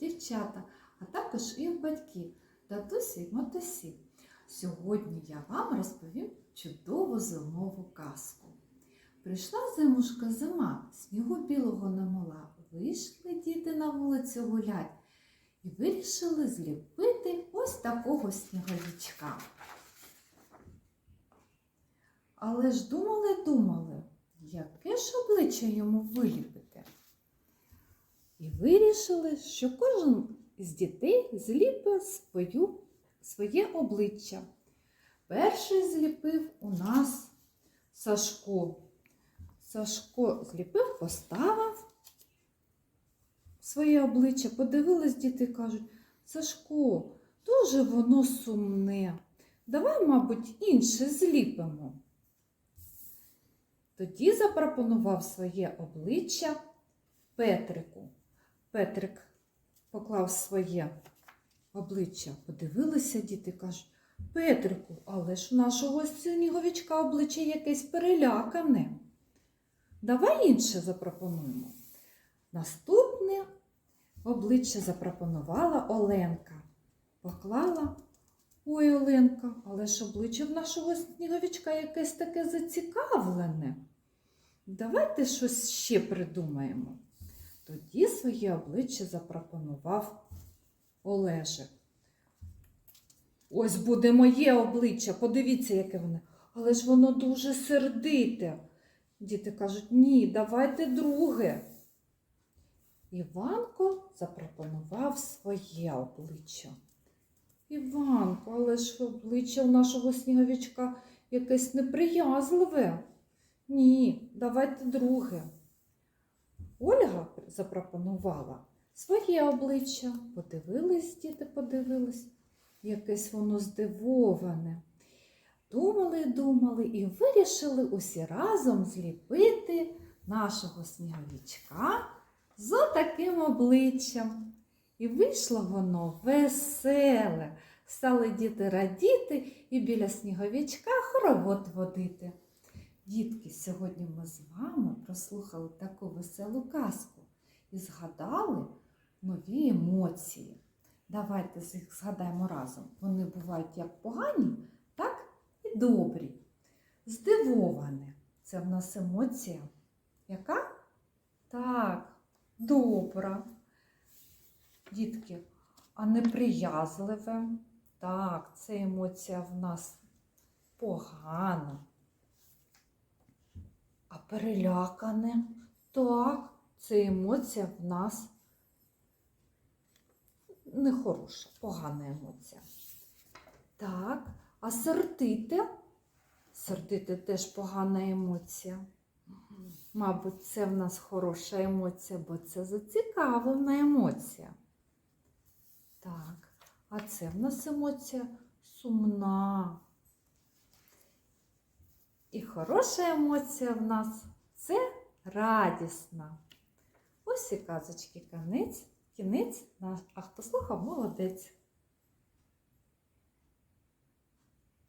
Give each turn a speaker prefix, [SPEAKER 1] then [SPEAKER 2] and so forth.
[SPEAKER 1] дівчата, а також і батьків, татусі й матусі. Сьогодні я вам розповім чудову зимову казку. Прийшла зимушка зима, снігу білого намила. Вийшли діти на вулицю гулять і вирішили зліпити ось такого сніговичка. Але ж думали, думали, яке ж обличчя йому виліпити. І вирішили, що кожен з дітей зліпить свою, своє обличчя. Перший зліпив у нас Сашко. Сашко зліпив, поставив своє обличчя, подивились діти кажуть, Сашко, дуже воно сумне. Давай, мабуть, інше зліпимо. Тоді запропонував своє обличчя Петрику. Петрик поклав своє обличчя. Подивилися діти, кажуть, Петрику, але ж у нашого сніговичка обличчя якесь перелякане. Давай інше запропонуємо. Наступне обличчя запропонувала Оленка. Поклала, ой, Оленка, але ж обличчя в нашого сніговичка якесь таке зацікавлене. Давайте щось ще придумаємо. Тоді своє обличчя запропонував Олежик. Ось буде моє обличчя, подивіться, яке воно. Але ж воно дуже сердите. Діти кажуть, ні, давайте друге. Іванко запропонував своє обличчя. Іванко, але ж обличчя у нашого сніговичка якесь неприязливе. Ні, давайте друге. Ольга запропонувала своє обличчя. Подивились, діти, подивились, якесь воно здивоване. Думали, думали і вирішили усі разом зліпити нашого сніговичка з таким обличчям. І вийшло воно веселе. Стали діти радіти і біля сніговичка хоровод водити. Дітки, сьогодні ми з вами прослухали таку веселу казку і згадали нові емоції. Давайте їх згадаємо разом. Вони бувають як погані, так і добрі. Здивоване це в нас емоція. Яка? Так, добра. Дітки, а неприязливе? Так, це емоція в нас погана. Перелякане? Так, це емоція в нас нехороша, погана емоція. Так, а сердите? Сердите теж погана емоція. Мабуть, це в нас хороша емоція, бо це зацікавлена емоція. Так, а це в нас емоція сумна. І хороша емоція в нас це радісна. Ось і казочки кінець, кінець, а хто слухав, молодець.